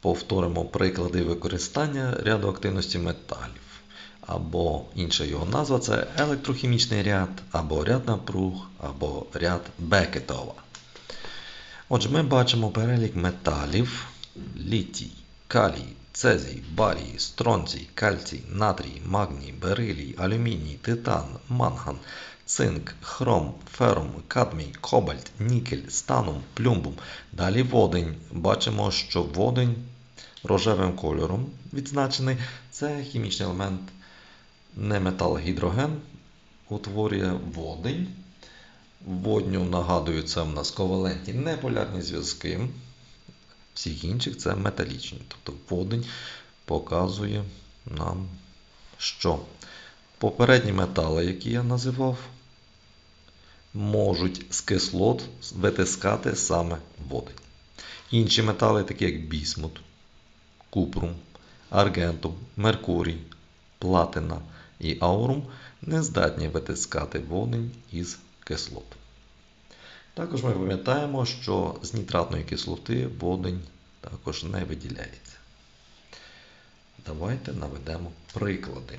Повторимо приклади використання ряду активності металів. Або інша його назва це електрохімічний ряд, або ряд напруг, або ряд Бекетова. Отже, ми бачимо перелік металів: літій, калій, цезій, барій, стронцій, кальцій, натрій, магній, берилій, алюміній, титан, манган, цинк, хром, ферум, кадмій, кобальт, нікель, станум, плюмбум. Далі водень. Бачимо, що водень рожевим кольором відзначений. Це хімічний елемент не метал гідроген, утворює водень. Водню нагадую, це в нас ковалентні неполярні зв'язки. Всіх інших це металічні. Тобто водень показує нам, що попередні метали, які я називав, можуть з кислот витискати саме водень. Інші метали, такі як бісмут, купрум, аргентум, меркурій, платина і аурум, не здатні витискати водень із кислот. Також ми пам'ятаємо, що з нітратної кислоти водень також не виділяється. Давайте наведемо приклади.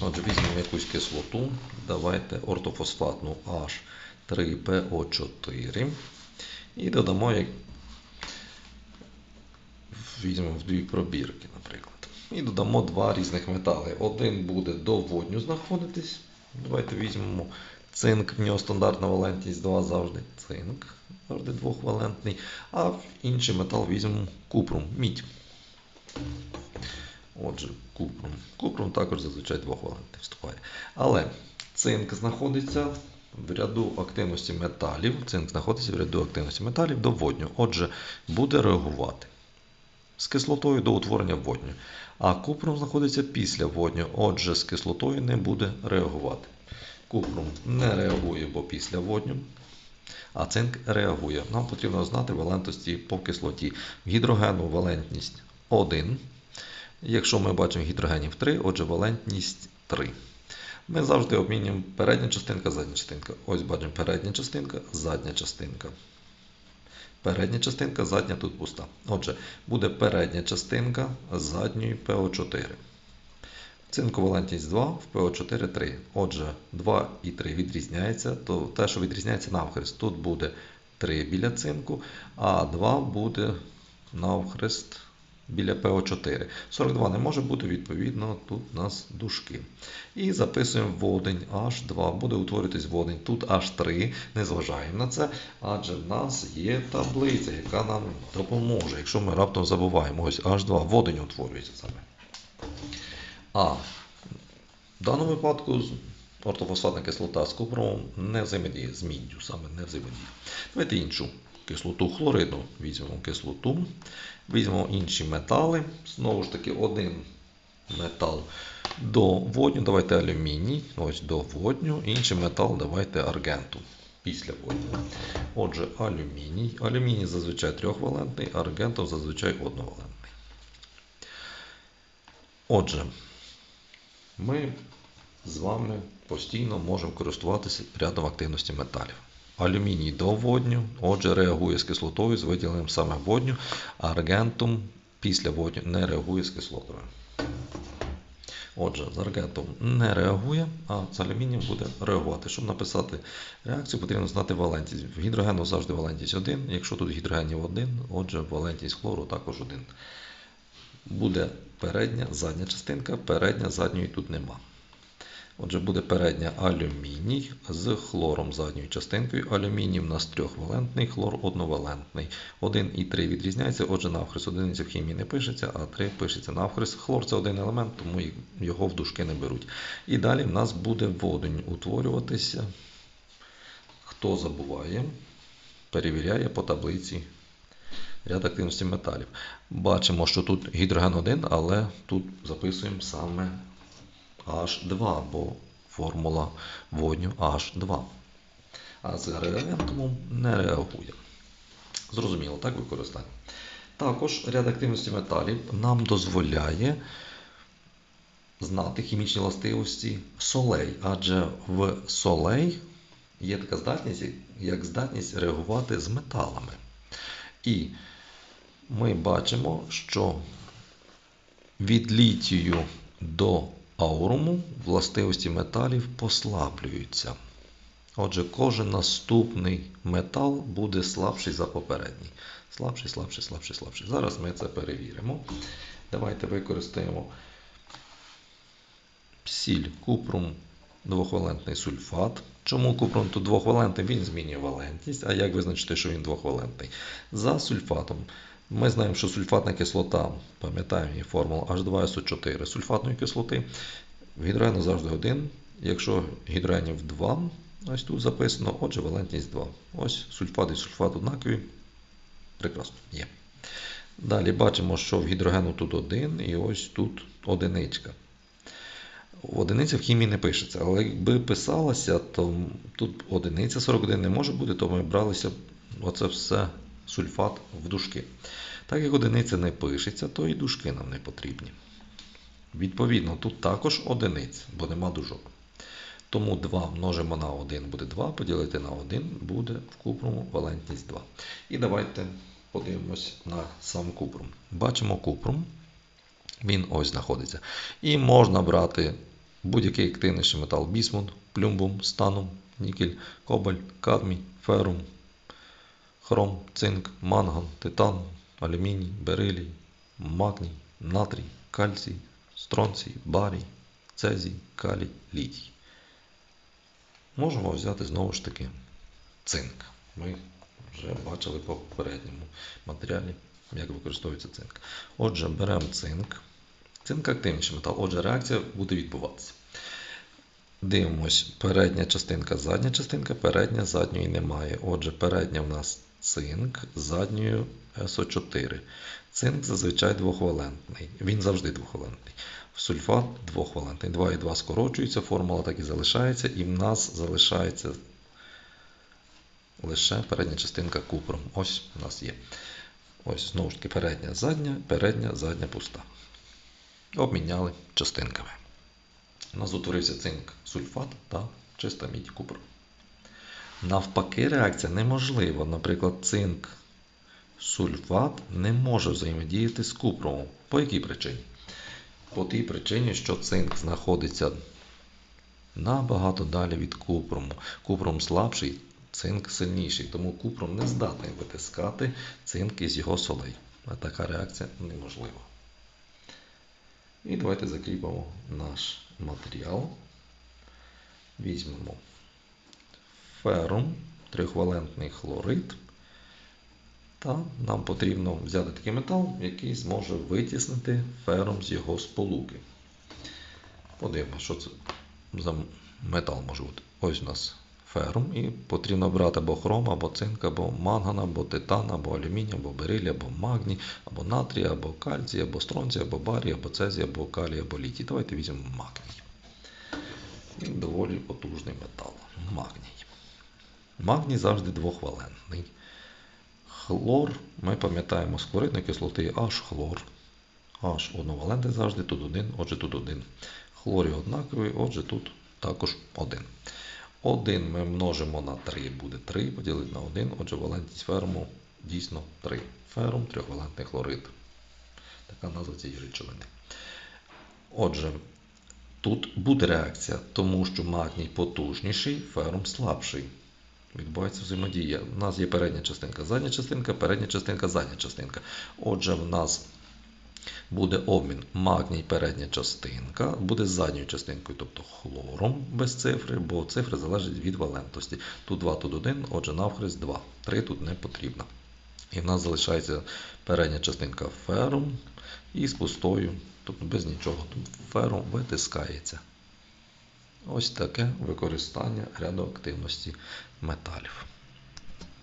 Отже, візьмемо якусь кислоту. Давайте ортофосфатну H3PO4 і додамо, як візьмемо в дві пробірки, наприклад. І додамо два різних метали. Один буде до водню знаходитись. Давайте візьмемо цинк, в нього стандартна валентність 2 завжди цинк, завжди двохвалентний. А інший метал візьмемо купрум, мідь. Отже, купрум. Купрум також зазвичай двохвалентний вступає. Але цинк знаходиться в ряду активності металів. Цинк знаходиться в ряду активності металів до водню. Отже, буде реагувати з кислотою до утворення водню. А купрум знаходиться після водню, отже, з кислотою не буде реагувати. Купрум не реагує, бо після водню, а цинк реагує. Нам потрібно знати валентності по кислоті. В гідрогену валентність 1. Якщо ми бачимо гідрогенів 3, отже, валентність 3. Ми завжди обмінюємо передня частинка, задня частинка. Ось бачимо передня частинка, задня частинка. Передня частинка, задня тут пуста. Отже, буде передня частинка задньої ПО4. Цинку валентність 2, в ПО4 3. Отже, 2 і 3 відрізняється, то те, що відрізняється навхрест, тут буде 3 біля цинку, а 2 буде навхрест біля ПО4. 42 не може бути, відповідно, тут у нас дужки. І записуємо водень H2, буде утворюватись водень. Тут H3, не зважаємо на це, адже в нас є таблиця, яка нам допоможе, якщо ми раптом забуваємо. Ось H2, водень утворюється саме. А в даному випадку ортофосфатна кислота з купромом не взаємодіє з міддю, саме не взаємодіє. Давайте іншу кислоту хлоридну візьмемо кислоту, візьмемо інші метали. Знову ж таки, один метал до водню, давайте алюміній, ось до водню, інший метал давайте аргенту після водню. Отже, алюміній. Алюміній зазвичай трьохвалентний, аргентум зазвичай одновалентний. Отже, ми з вами постійно можемо користуватися рядом активності металів. Алюміній до водню, отже, реагує з кислотою з виділенням саме водню, а аргентум після водню не реагує з кислотою. Отже, з аргентом не реагує, а з алюмінієм буде реагувати. Щоб написати реакцію, потрібно знати валентність. В гідрогену завжди валентність 1. Якщо тут гідрогенів 1, отже, валентність хлору також 1. Буде передня, задня частинка, передня, задньої тут нема. Отже, буде передня алюміній з хлором задньою частинкою. Алюміній у нас трьохвалентний, хлор одновалентний. 1 і 3 відрізняються, отже, навхрест одиниця в хімії не пишеться, а 3 пишеться навхрест. Хлор це один елемент, тому його в дужки не беруть. І далі в нас буде водень утворюватися. Хто забуває, перевіряє по таблиці ряд активності металів. Бачимо, що тут гідроген 1, але тут записуємо саме H2, бо формула водню H2. А з реагентом не реагує. Зрозуміло, так використання. Також ряд активності металів нам дозволяє знати хімічні властивості солей, адже в солей є така здатність, як здатність реагувати з металами. І ми бачимо, що від літію до ауруму властивості металів послаблюються. Отже, кожен наступний метал буде слабший за попередній. Слабший, слабший, слабший, слабший. Зараз ми це перевіримо. Давайте використаємо сіль, купрум, двохвалентний сульфат. Чому купрум тут двохвалентний? Він змінює валентність. А як визначити, що він двохвалентний? За сульфатом. Ми знаємо, що сульфатна кислота, пам'ятаємо її формулу H2SO4 сульфатної кислоти. Гідроген завжди один. Якщо гідрогенів 2, ось тут записано, отже, валентність 2. Ось сульфат і сульфат однакові. Прекрасно, є. Далі бачимо, що в гідрогену тут один, і ось тут одиничка. Одиниця в хімії не пишеться, але якби писалася, то тут одиниця 41 не може бути, то ми бралися оце все сульфат в дужки. Так як одиниця не пишеться, то і дужки нам не потрібні. Відповідно, тут також одиниця, бо нема дужок. Тому 2 множимо на 1 буде 2, поділити на 1 буде в купруму валентність 2. І давайте подивимось на сам купрум. Бачимо купрум, він ось знаходиться. І можна брати будь-який активніший метал бісмут, плюмбум, станум, нікель, кобальт, кадмій, ферум, хром, цинк, манган, титан, алюміній, берилій, магній, натрій, кальцій, стронцій, барій, цезій, калій, літій. Можемо взяти знову ж таки цинк. Ми вже бачили по попередньому матеріалі, як використовується цинк. Отже, беремо цинк. Цинк активніший метал. Отже, реакція буде відбуватися. Дивимось, передня частинка, задня частинка, передня, задньої немає. Отже, передня в нас цинк, задньою СО4. Цинк зазвичай двохвалентний. Він завжди двохвалентний. Сульфат двохвалентний. 2 і 2 скорочуються, формула так і залишається, і в нас залишається лише передня частинка купром. Ось у нас є. Ось знову ж таки передня, задня, передня, задня пуста. Обміняли частинками. У нас утворився цинк сульфат та чиста мідь купру. Навпаки, реакція неможлива. Наприклад, цинк сульфат не може взаємодіяти з купромом. По якій причині? По тій причині, що цинк знаходиться набагато далі від купрому. Купром слабший, цинк сильніший, тому купром не здатний витискати цинк із його солей. А така реакція неможлива. І давайте закріпимо наш матеріал. Візьмемо ферум, трихвалентний хлорид. Та нам потрібно взяти такий метал, який зможе витіснити ферум з його сполуки. Подивимося, що це за метал може бути. Ось у нас ферум, і потрібно брати або хром, або цинк, або манган, або титан, або алюміній, або бериль, або магній, або натрій, або кальцій, або стронцій, або барій, або цезій, або калій, або літій. Давайте візьмемо магній. Він доволі потужний метал. Магній. Магній завжди двохвалентний. Хлор, ми пам'ятаємо з хлоридної кислоти H хлор. H одновалентний завжди, тут один, отже тут один. Хлорі однаковий, отже тут також один. 1 ми множимо на 3, буде 3, поділити на 1, отже валентність ферму дійсно 3. Ферум трьохвалентний хлорид. Така назва цієї речовини. Отже, тут буде реакція, тому що магній потужніший, ферум слабший. Відбувається взаємодія. У нас є передня частинка, задня частинка, передня частинка, задня частинка. Отже, в нас буде обмін магній передня частинка, буде задньою частинкою, тобто хлором без цифри, бо цифри залежать від валентності. Тут 2, тут 1, отже, навхрест 2. 3 тут не потрібно. І в нас залишається передня частинка ферум і з пустою, тобто без нічого. Ферум витискається. Ось таке використання радіоактивності металів.